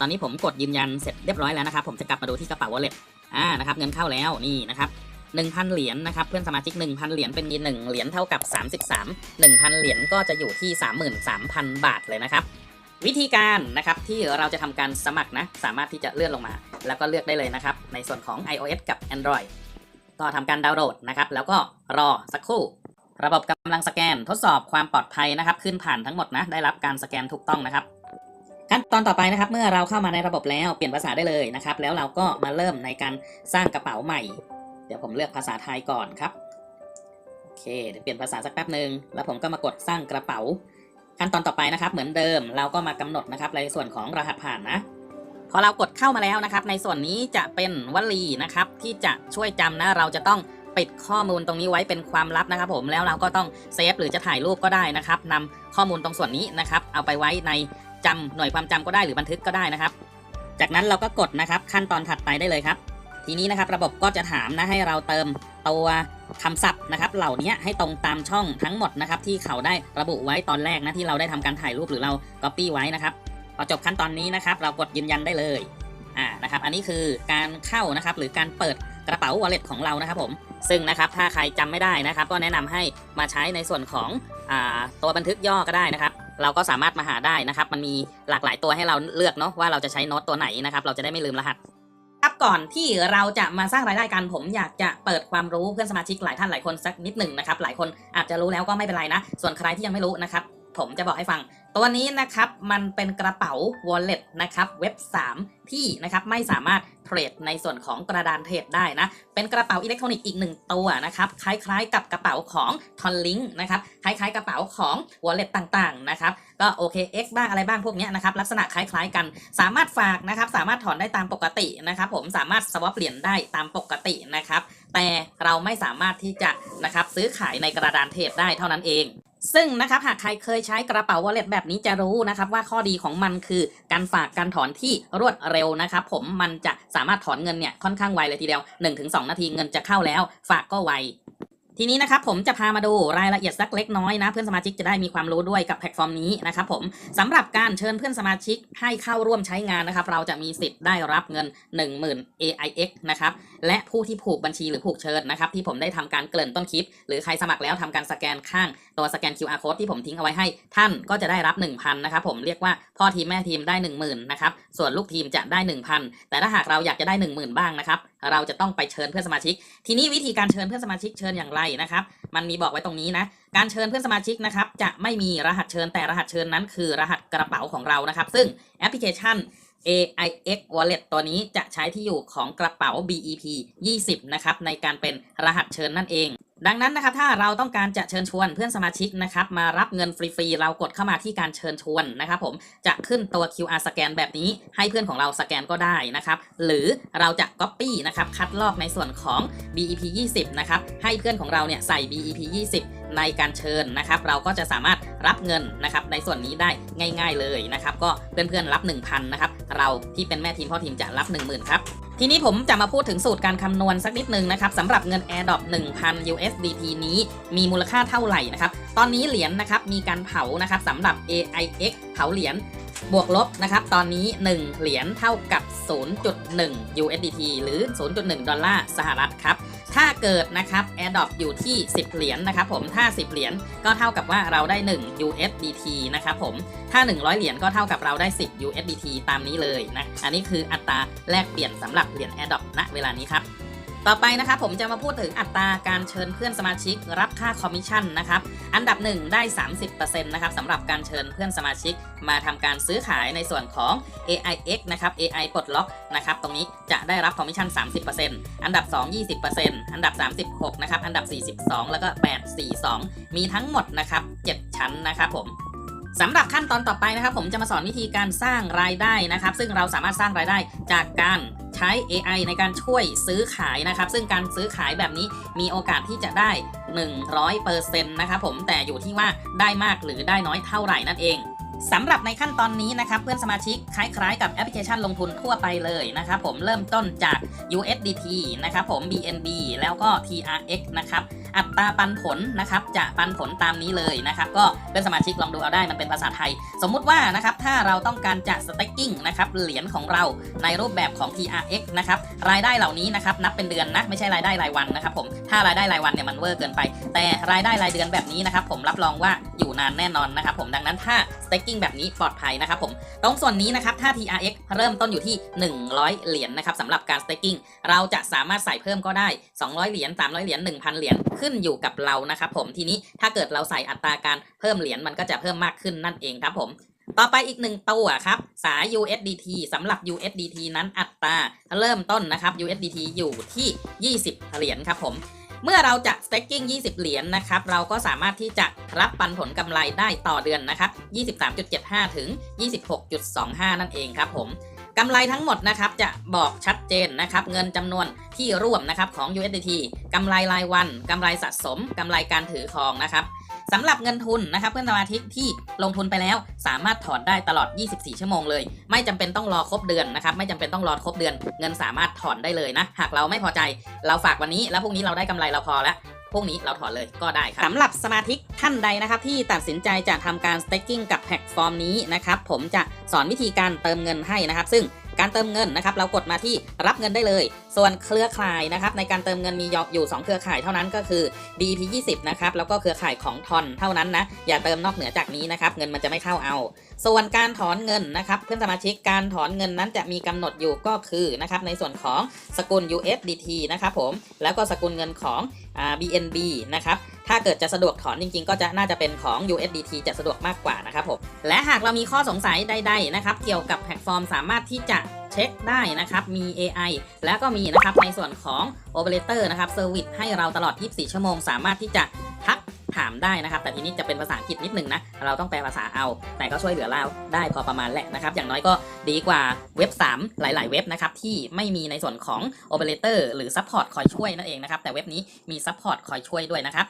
ตอนนี้ผมกดยืนยันเสร็จเรียบร้อยแล้วนะครับ ผมจะกลับมาดูที่กระเป๋า wallet อ่านะครับเงินเข้าแล้วนี่นะครับ1,000 เหรียญนะครับเพื่อนสมาชิก 1,000 เหรียญเป็นยีหนึ่งเหรียญเท่ากับ 33 1,000 เหรียญก็จะอยู่ที่ 33,000 บาทเลยนะครับ วิธีการนะครับที่เราจะทำการสมัครนะสามารถที่จะเลื่อนลงมา แล้วก็เลือกได้เลยนะครับ ในส่วนของ iOS กับ Android ก็ทำการดาวน์โหลดนะครับแล้วก็รอสักครู่ ระบบกำลังสแกนทดสอบความปลอดภัยนะครับ ขึ้นผ่านทั้งหมดนะได้รับการสแกนถูกต้องนะครับ ขั้นตอนต่อไปนะครับ เมื่อเราเข้ามาในระบบแล้วเปลี่ยนภาษาได้เลยนะครับ แล้วเราก็มาเริ่มในการสร้างกระเป๋าใหม่ เดี๋ยวผมเลือกภาษาไทยก่อนครับโอเคเดี๋ยวเปลี่ยนภาษาสักแป๊บหนึ่งแล้วผมก็มากดสร้างกระเป๋า ขั้นตอนต่อไปนะครับ เหมือนเดิมเราก็มากำหนดนะครับในส่วนของรหัสผ่านนะพอเรากดเข้ามาแล้วนะครับ ในส่วนนี้จะเป็นวลีนะครับ ที่จะช่วยจำนะเราจะต้องปิดข้อมูลตรงนี้ไว้เป็นความลับนะครับ ผมแล้วเราก็ต้องเซฟหรือจะถ่ายรูปก็ได้นะครับนำข้อมูลตรงส่วนนี้นะครับ เอาไปไว้ใน จำหน่วยความจำก็ได้หรือบันทึกก็ได้นะครับ จากนั้นเราก็กดนะครับขั้นตอนถัดไปได้เลยครับ ทีนี้นะครับระบบก็จะถามนะให้เราเติมตัวคำศัพท์นะครับ เหล่านี้ให้ตรงตามช่องทั้งหมดนะครับ ที่เขาได้ระบุไว้ตอนแรกนะที่เราได้ทำการถ่ายรูปหรือเรา Copy ไว้นะครับพอจบขั้นตอนนี้นะครับ เรากดยืนยันได้เลยอ่านะครับ อันนี้คือการเข้านะครับ หรือการเปิดกระเป๋า wallet ของเรานะครับผมซึ่งนะครับถ้าใครจำไม่ได้นะครับ ก็แนะนำให้มาใช้ในส่วนของอตัวบันทึกย่อก็ได้นะครับ เราก็สามารถมาหาได้นะครับ มันมีหลากหลายตัวให้เราเลือกเนาะว่าเราจะใช้โน้ตตัวไหนนะครับ เราจะได้ไม่ลืมรหัสครับก่อนที่เราจะมาสร้างรายได้กันผมอยากจะเปิดความรู้เพื่อนสมาชิกหลายท่านหลายคนสักนิดหนึ่งนะครับ หลายคนอาจจะรู้แล้วก็ไม่เป็นไรนะ ส่วนใครที่ยังไม่รู้นะครับ ผมจะบอกให้ฟัง ตัวนี้นะครับมันเป็นกระเป๋า wallet นะครับเว็บ 3 ที่นะครับไม่สามารถเทรดในส่วนของกระดานเทรดได้นะ เป็นกระเป๋าอิเล็กทรอนิกส์อีกหนึ่งตัวนะครับคล้ายๆ กับกระเป๋าของ t o n l i n k นะครับคล้ายๆ กระเป๋าของ wallet ต่างๆนะครับก็ OKX บ้างอะไรบ้างพวกนี้นะครับลักษณะคล้ายๆกัน สามารถฝากนะครับสามารถถอนได้ตามปกตินะครับผมสามารถ swap เหรียญได้ตามปกตินะครับแต่เราไม่สามารถที่จะนะครับซื้อขายในกระดานเทรดได้เท่านั้นเอง ซึ่งนะครับหากใครเคยใช้กระเป๋า wallet แบบนี้จะรู้นะครับว่าข้อดีของมันคือการฝากการถอนที่รวดเร็วนะครับผมมันจะสามารถถอนเงินเนี่ยค่อนข้างไวเลยทีเดียว 1-2 นาทีเงินจะเข้าแล้ว ฝากก็ไว ทีนี้นะครับผมจะพามาดูรายละเอียดสักเล็กน้อยนะ เพื่อนสมาชิกจะได้มีความรู้ด้วยกับแพลตฟอร์มนี้นะครับผมสำหรับการเชิญเพื่อนสมาชิกให้เข้าร่วมใช้งานนะครับ เราจะมีสิทธิ์ได้รับเงิน 10,000 AIX นะครับและผู้ที่ผูกบัญชีหรือผูกเชิญนะครับที่ผมได้ทำการเกริ่นต้นคลิป หรือใครสมัครแล้วทำการสแกนข้างตัวสแกน QR code ที่ผมทิ้งเอาไว้ให้ ท่านก็จะได้รับ 1,000นะครับผมเรียกว่าพ่อทีมแม่ทีมได้ 10,000นะครับส่วนลูกทีมจะได้ 1,000 แต่ถ้าหากเราอยากจะได้ 10,000 บ้างนะครับเราจะต้องไปเชิญเพื่อนสมาชิก ทีนี้วิธีการเชิญเพื่อนสมาชิกเชิญอย่างไรนะครับ มันมีบอกไว้ตรงนี้นะ การเชิญเพื่อนสมาชิกนะครับ จะไม่มีรหัสเชิญแต่รหัสเชิญนั้น คือรหัสกระเป๋าของเรานะครับ ซึ่งแอปพลิเคชัน AIX Wallet ตัวนี้จะใช้ที่อยู่ของกระเป๋า BEP 20 นะครับ ในการเป็นรหัสเชิญนั่นเอง ดังนั้นนะครับถ้าเราต้องการจะเชิญชวนเพื่อนสมาชิกนะครับมารับเงินฟรีๆเรากดเข้ามาที่การเชิญชวนนะครับผมจะขึ้นตัว QR สแกนแบบนี้ให้เพื่อนของเราสแกนก็ได้นะครับหรือเราจะ Copy นะครับคัดลอกในส่วนของ BEP 20นะครับให้เพื่อนของเราเนี่ยใส่ BEP 20 ในการเชิญนะครับเราก็จะสามารถรับเงินนะครับในส่วนนี้ได้ง่าย ๆเลยนะครับก็เพื่อนๆรับ 1,000นะครับเราที่เป็นแม่ทีมพ่อทีมจะรับ 10,000ครับ ทีนี้ผมจะมาพูดถึงสูตรการคำนวณสักนิดนึงนะครับสำหรับเงิน AirDrop 1,000 USDT นี้มีมูลค่าเท่าไหร่นะครับ ตอนนี้เหรียญนะครับมีการเผานะครับสำหรับ AIX เผาเหรียญ บวกลบนะครับ ตอนนี้ 1 เหรียญเท่ากับ 0.1 USDT หรือ 0.1 ดอลลาร์สหรัฐครับ ถ้าเกิดนะครับ AirDrop อยู่ที่ 10 เหรียญนะครับผมถ้า 10 เหรียญก็เท่ากับว่าเราได้ 1 USDT นะครับผมถ้า 100 เหรียญก็เท่ากับเราได้ 10 USDT ตามนี้เลยนะ อันนี้คืออัตราแลกเปลี่ยนสำหรับเหรียญ AirDrop ณเวลานี้ครับ ต่อไปนะครับผมจะมาพูดถึงอัตราการเชิญเพื่อนสมาชิกรับค่าคอมมิชชั่นนะครับ อันดับ 1 ได้ 30%นะครับสำหรับการเชิญเพื่อนสมาชิก มาทำการซื้อขายในส่วนของ AIX นะครับ AI ปลดล็อกนะครับตรงนี้จะได้รับคอมมิชชั่น 30%อันดับ 2 20%อันดับ 36นะครับอันดับ 42 แล้วก็ 842 มีทั้งหมดนะครับ 7 ชั้นนะครับผมสำหรับขั้นตอนต่อไปนะครับ ผมจะมาสอนวิธีการสร้างรายได้นะครับ ซึ่งเราสามารถสร้างรายได้จากการ ใช้ AI ในการช่วยซื้อขายนะครับ ซึ่งการซื้อขายแบบนี้มีโอกาสที่จะได้ 100%นะครับผมแต่อยู่ที่ว่าได้มากหรือได้น้อยเท่าไหร่นั่นเองสำหรับในขั้นตอนนี้นะครับเพื่อนสมาชิกคล้ายๆกับแอปพลิเคชันลงทุนทั่วไปเลยนะครับผมเริ่มต้นจาก USDT นะครับผม BNB แล้วก็ TRX นะครับ อัตราปันผลนะครับจะปันผลตามนี้เลยนะครับก็เพื่อนสมาชิกลองดูเอาได้มันเป็นภาษาไทย สมมุติว่านะครับถ้าเราต้องการจะ staking นะครับเหรียญของเราในรูปแบบของ TRX นะครับรายได้เหล่านี้นะครับนับเป็นเดือนนะไม่ใช่รายได้รายวันนะครับผมถ้ารายได้รายวันเนี่ยมันเวอร์เกินไป แต่รายได้รายเดือนแบบนี้นะครับผมรับรองว่าอยู่นานแน่นอนนะครับผมดังนั้นถ้า staking แบบนี้ปลอดภัยนะครับผมตรงส่วนนี้นะครับถ้า TRX เริ่มต้นอยู่ที่ 100 เหรียญนะครับสำหรับการ staking เราจะสามารถใส่เพิ่มก็ได้ 200 เหรียญ300 เหรียญ1,000 เหรียญขึ้นึ้นอยู่กับเรานะครับผมทีนี้ถ้าเกิดเราใส่อัตราการเพิ่มเหรียญมันก็จะเพิ่มมากขึ้นนั่นเองครับผมต่อไปอีกหนึ่งตัวครับสาย USDT สำหรับ USDT นั้นอัตราเริ่มต้นนะครับ USDT อยู่ที่ 20 เหรียญครับผม เมื่อเราจะ staking 20 เหรียญนะครับ เราก็สามารถที่จะรับปันผลกำไรได้ต่อเดือนนะครับ 23.75 ถึง 26.25 นั่นเองครับผม กำไรทั้งหมดนะครับจะบอกชัดเจนนะครับเงินจำนวนที่ร่วมนะครับของ USDT กำไรรายวันกำไรสะสมกำไรการถือครองนะครับสำหรับเงินทุนนะครับ เพื่อนสมาชิกที่ลงทุนไปแล้ว สามารถถอนได้ตลอด 24 ชั่วโมงเลย ไม่จำเป็นต้องรอครบเดือนนะครับ ไม่จำเป็นต้องรอครบเดือน เงินสามารถถอนได้เลยนะ หากเราไม่พอใจ เราฝากวันนี้แล้วพรุ่งนี้เราได้กำไรเราพอแล้ว พวกนี้เราถอนเลยก็ได้ครับสำหรับสมาชิกท่านใดนะครับ ที่ตัดสินใจจะทำการ staking กับแพลตฟอร์มนี้นะครับผมจะสอนวิธีการเติมเงินให้นะครับ ซึ่ง การเติมเงินนะครับเรากดมาที่รับเงินได้เลย ส่วนเครือข่ายนะครับในการเติมเงินมีอยู่ 2 เครือข่ายเท่านั้นก็คือ DP 20 นะครับแล้วก็เครือข่ายของทอนเท่านั้นนะอย่าเติมนอกเหนือจากนี้นะครับเงินมันจะไม่เข้าเอา ส่วนการถอนเงินนะครับเพื่อนสมาชิกการถอนเงินนั้นจะมีกำหนดอยู่ก็คือนะครับในส่วนของสกุล USDT นะครับผมแล้วก็สกุลเงินของอ BNB นะครับาเกิดจะสะดวกถอนจริงๆ ก็จะน่าจะเป็นของ USDT จะสะดวกมากกว่านะครับผมและหากเรามีข้อสงสัยใดๆนะครับเกี่ยวกับแพลตฟอร์มสามารถที่จะเช็คได้นะครับ มี AI แล้วก็มีนะครับในส่วนของ Operator นะครับเซอร์วิสให้เราตลอด 24 ชั่วโมง สามารถที่จะทักถามได้นะครับ แต่ทีนี้จะเป็นภาษาอังกฤษนิดนึงนะ เราต้องแปลภาษาเอา แต่ก็ช่วยเหลือเราได้พอประมาณแหละนะครับ อย่างน้อยก็ดีกว่าเว็บ 3 หลาย ๆ เว็บนะครับ ที่ไม่มีในส่วนของ Operator หรือ Support คอยช่วยนั่นเองนะครับ แต่เว็บนี้มี Support คอยช่วยด้วยนะครับ